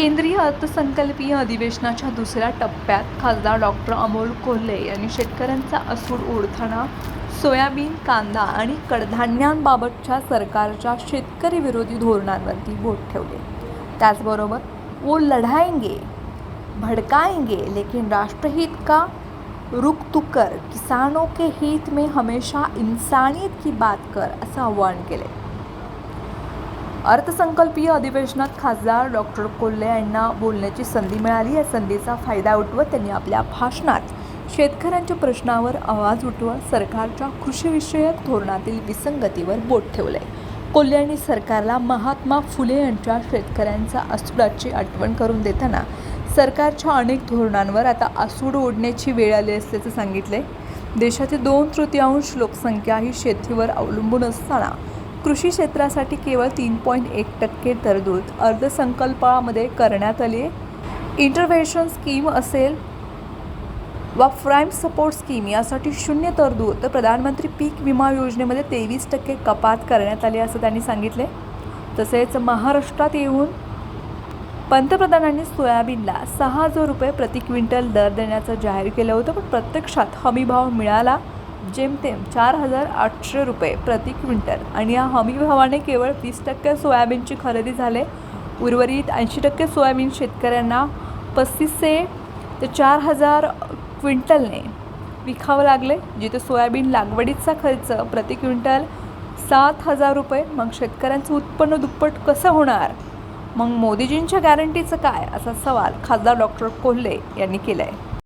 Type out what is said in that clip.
केंद्रीय अर्थसंकल्पीय अधिवेशनाच्या दुसऱ्या टप्प्यात खासदार डॉक्टर अमोल कोल्हे यांनी शेतकऱ्यांचा असूड ओढताना सोयाबीन कांदा आणि कडधान्यांबाबतच्या सरकारच्या शेतकरी विरोधी धोरणांवरती बोट ठेवले. त्याचबरोबर वो लढाएंगे भड़काएंगे लेकिन राष्ट्रहित का रुख तू कर किसानों के हित में हमेशा इंसानियत की बात कर असं आवाहन केले अर्थसंकल्पीय अधिवेशनात खासदार डॉक्टर कोल्हे यांना बोलण्याची संधी मिळाली. या संधीचा फायदा उठवत त्यांनी आपल्या भाषणात शेतकऱ्यांच्या प्रश्नावर आवाज उठवत सरकारच्या कृषीविषयक धोरणातील विसंगतीवर बोट ठेवले कोल्हे यांनी सरकारला महात्मा फुले यांच्या शेतकऱ्यांच्या असूडाची आठवण करून देताना सरकारच्या अनेक धोरणांवर आता आसूड ओढण्याची वेळ आली असल्याचं सांगितले देशाची दोन तृतीयांश लोकसंख्या ही शेतीवर अवलंबून असताना कृषी क्षेत्रासाठी केवळ तीन पॉईंट एक टक्के तरतूद अर्थसंकल्पामध्ये करण्यात आली आहे. इंटरव्हेन्शन स्कीम असेल वा प्राईम सपोर्ट स्कीम यासाठी शून्य तरतूद तर प्रधानमंत्री पीक विमा योजनेमध्ये तेवीस टक्के कपात करण्यात आली असं त्यांनी सांगितले. तसेच महाराष्ट्रात येऊन पंतप्रधानांनी सोयाबीनला सहा हजार रुपये प्रति क्विंटल दर देण्याचं जाहीर केलं होतं. पण प्रत्यक्षात हमीभाव मिळाला. जेमतेम चार हजार आठशे रुपये प्रति क्विंटल. आणि या हमीभावाने केवळ वीस टक्के सोयाबीनची खरेदी झाले. उर्वरित ऐंशी टक्के सोयाबीन शेतकऱ्यांना पस्तीसशे ते चार हजार क्विंटलने विकावं लागले जिथे सोयाबीन लागवडीचा खर्च प्रति क्विंटल सात हजार रुपये. मग शेतकऱ्यांचं उत्पन्न दुप्पट कसं होणार? मग मोदीजींच्या गॅरंटीचं काय? असा सवाल खासदार डॉक्टर कोल्हे यांनी केला आहे